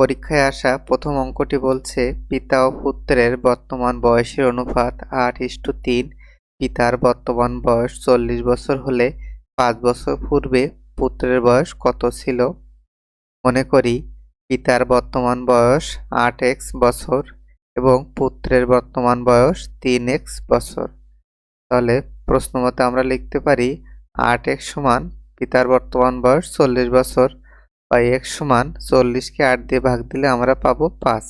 পরীক্ষায় আসা প্রথম অঙ্কটি বলছে, পিতা ও পুত্রের বর্তমান বয়সের অনুপাত আট ইস্টু তিন। পিতার বর্তমান বয়স চল্লিশ বছর হলে পাঁচ বছর পূর্বে পুত্রের বয়স কত ছিল? মনে করি, পিতার বর্তমান বয়স আট এক্স বছর এবং পুত্রের বর্তমান বয়স তিন এক্স বছর। তাহলে প্রশ্ন মতে আমরা লিখতে পারি, আট এক্স সমান পিতার বর্তমান বয়স চল্লিশ বছর বা এক্স সমান চল্লিশকে আট দিয়ে ভাগ দিলে আমরা পাবো পাঁচ।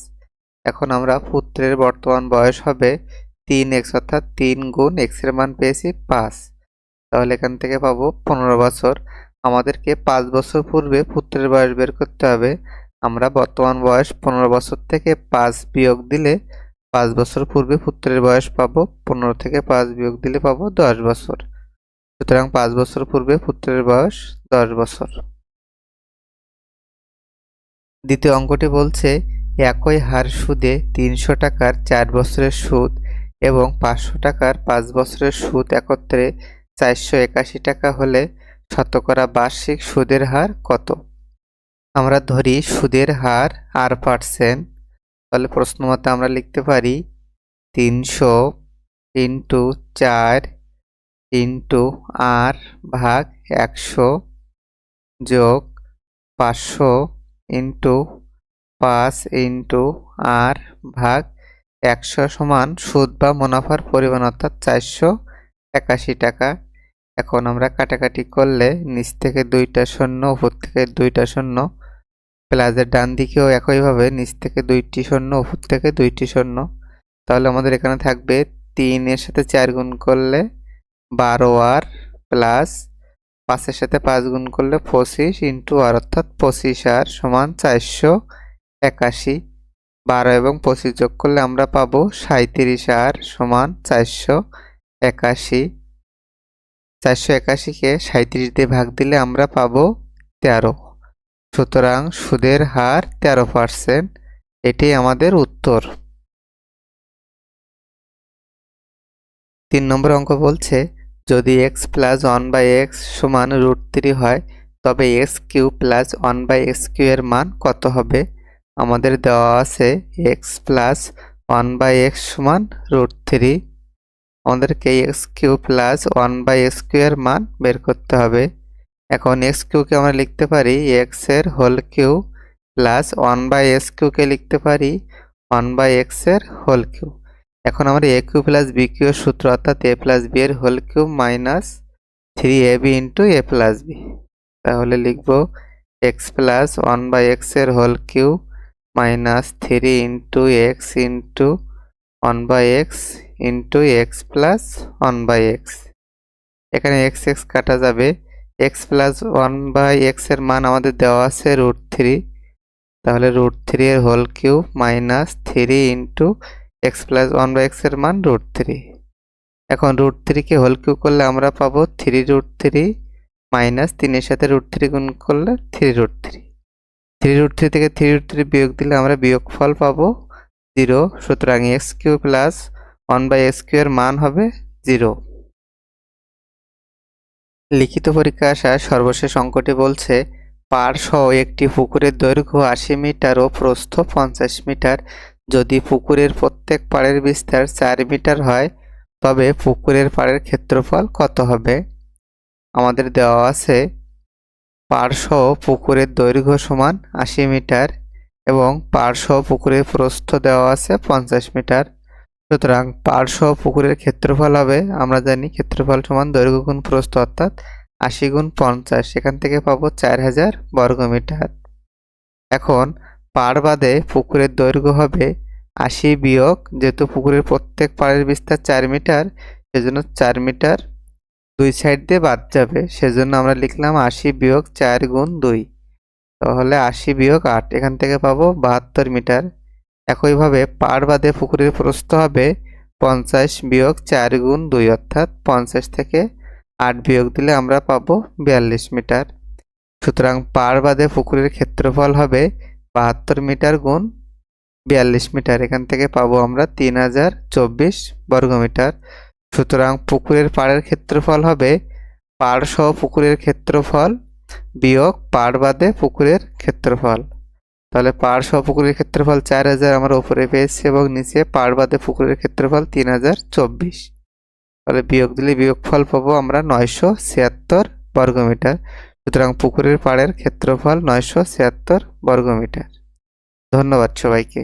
এখন আমরা পুত্রের বর্তমান বয়স হবে তিন এক্স অর্থাৎ তিন গুণ এক্সের মান পেয়েছি পাঁচ। তাহলে এখান থেকে পাবো পনেরো বছর। আমাদেরকে পাঁচ বছর পূর্বে পুত্রের বয়স বের করতে হবে। আমরা বর্তমান বয়স পনেরো বছর থেকে পাঁচ বিয়োগ দিলে পাঁচ বছর পূর্বে পুত্রের বয়স পাবো পনেরো থেকে পাঁচ বিয়োগ দিলে পাবো দশ বছর। সুতরাং পাঁচ বছর পূর্বে পুত্রের বয়স দশ বছর। দ্বিতীয় অঙ্কটি বলছে, একই হার সুদে তিনশো টাকার চার বছরের সুদ এবং পাঁচশো টাকার পাঁচ বছরের সুদ একত্রে চারশো একাশি টাকা হলে শতকরা বার্ষিক সুদের হার কত? আমরা ধরি সুদের হার আর পার্সেন্ট তাহলে প্রশ্ন মতে আমরা লিখতে পারি তিনশো ইন্টু চার ইন্টু আর ভাগ একশো যোগ পাঁচশো ইন্টু পাঁচ ইন্টু আর ভাগ একশো সমান সুদ বা মুনাফার পরিমাণ অর্থাৎ চারশো একাশি টাকা। এখন আমরা কাটাকাটি করলে নিচ থেকে দুইটা শূন্য, উপর থেকে দুইটা শূন্য, প্লাসের ডান দিকেও একইভাবে নিচ থেকে দুইটি শূন্য, উপর থেকে দুইটি শূন্য। তাহলে আমাদের এখানে থাকবে তিনের সাথে চার গুণ করলে বারো আর প্লাস পাঁচের সাথে পাঁচ গুণ করলে পঁচিশ ইন্টু আর অর্থাৎ পঁচিশ আর সমান চারশো একাশি। বারো এবং পঁচিশ যোগ করলে আমরা পাবো সাঁত্রিশ আর সমান চারশো একাশি। চারশো একাশিকে সাঁত্রিশ দিয়ে ভাগ দিলে আমরা পাবো তেরো। সুতরাং সুদের হার তেরো পার্সেন্ট। এটি আমাদের উত্তর। তিন নম্বর অঙ্ক বলছে যদি x plus one by x সমান রুট থ্রি হয়, তবে x cube plus one by x cube এর মান কত হবে? আমাদের দেওয়া আছে x plus one by x সমান রুট থ্রি আমাদেরকে x cube plus one by x cube এর মান বের করতে হবে। এখন এক্স কিউকে আমরা লিখতে পারি এক্সের whole cube plus one by x কিউকে লিখতে পারি ওয়ান বাই এক্সের হোল কিউ এখন আমরা a cube plus b cube সূত্র অর্থাৎ এ প্লাস বি এর whole cube minus three a b into a plus b তাহলে লিখব এক্স প্লাস ওয়ান বাই এক্সের whole cube minus three into x into one by x into x plus one by x এখানে x x কাটা যাবে। X plus one by এক্সের মান আমাদের দেওয়া আছে রুট থ্রি। তাহলে রুট থ্রি এর whole cube minus three into x plus one by এক্সের মান রুট থ্রি এখন রুট থ্রিকে হোল কিউ করলে আমরা পাবো থ্রি রুট থ্রি মাইনাস তিনের সাথে রুট থ্রি গুণ করলে three root three three root three থেকে থ্রি রুট থ্রি বিয়োগ দিলে আমরা বিয়োগ ফল পাবো জিরো সুতরাং x cube plus one by x cube এর মান হবে জিরো লিখিত পরীক্ষা আসা সর্বশেষ অঙ্কটি বলছে পার সহ একটি পুকুরের দৈর্ঘ্য আশি মিটার ও প্রস্থ পঞ্চাশ মিটার। যদি পুকুরের প্রত্যেক পাড়ের বিস্তার চার মিটার হয়, তবে পুকুরের পাড়ের ক্ষেত্রফল কত হবে? আমাদের দেওয়া আছে পাড়সহ পুকুরের দৈর্ঘ্য সমান আশি মিটার এবং পাড়সহ পুকুরের প্রস্থ দেওয়া আছে পঞ্চাশ মিটার। সুতরাং পাড়সহ পুকুরের ক্ষেত্রফল হবে, আমরা জানি ক্ষেত্রফল সমান দৈর্ঘ্য গুণ প্রস্থ অর্থাৎ আশি গুণ পঞ্চাশ। সেখান থেকে পাবো চার হাজার বর্গমিটার। এখন পাড় বাদে পুকুরের দৈর্ঘ্য হবে আশি বিয়োগ, যেহেতু পুকুরের প্রত্যেক পাড়ের বিস্তার চার মিটার, সেজন্য চার মিটার দুই সাইড দিয়ে বাদ যাবে। সেজন্য আমরা লিখলাম আশি বিয়োগ চার গুণ দুই। তাহলে আশি বিয়োগ আট, এখান থেকে পাবো বাহাত্তর মিটার। একইভাবে পাড় বাদে পুকুরের প্রস্থ হবে পঞ্চাশ বিয়োগ চার গুণ দুই, অর্থাৎ পঞ্চাশ থেকে আট বিয়োগ দিলে আমরা পাবো বিয়াল্লিশ মিটার। সুতরাং পাড় বাদে পুকুরের ক্ষেত্রফল হবে বাহাত্তর মিটার গুণ বিয়াল্লিশ মিটার, এখান থেকে পাবো আমরা তিন হাজার চব্বিশ বর্গমিটার সুতরাং পুকুরের পাড়ের ক্ষেত্রফল হবে, পাড় সহ পুকুরের ক্ষেত্রফল বিয়োগ পাড় বাদে পুকুরের ক্ষেত্রফল। তাহলে পাড় সহ পুকুরের ক্ষেত্রফল চার হাজার আমরা ওপরে পেয়েছি এবং নিচে পাড় বাদে পুকুরের ক্ষেত্রফল তিন হাজার চব্বিশ। তাহলে বিয়োগ দিলে বিয়োগফল পাবো আমরা নয়শো ছিয়াত্তর বর্গমিটার সুতরাং পুকুরের পাড়ের ক্ষেত্রফল নয়শো ছিয়াত্তর বর্গমিটার ধন্যবাদ সবাইকে।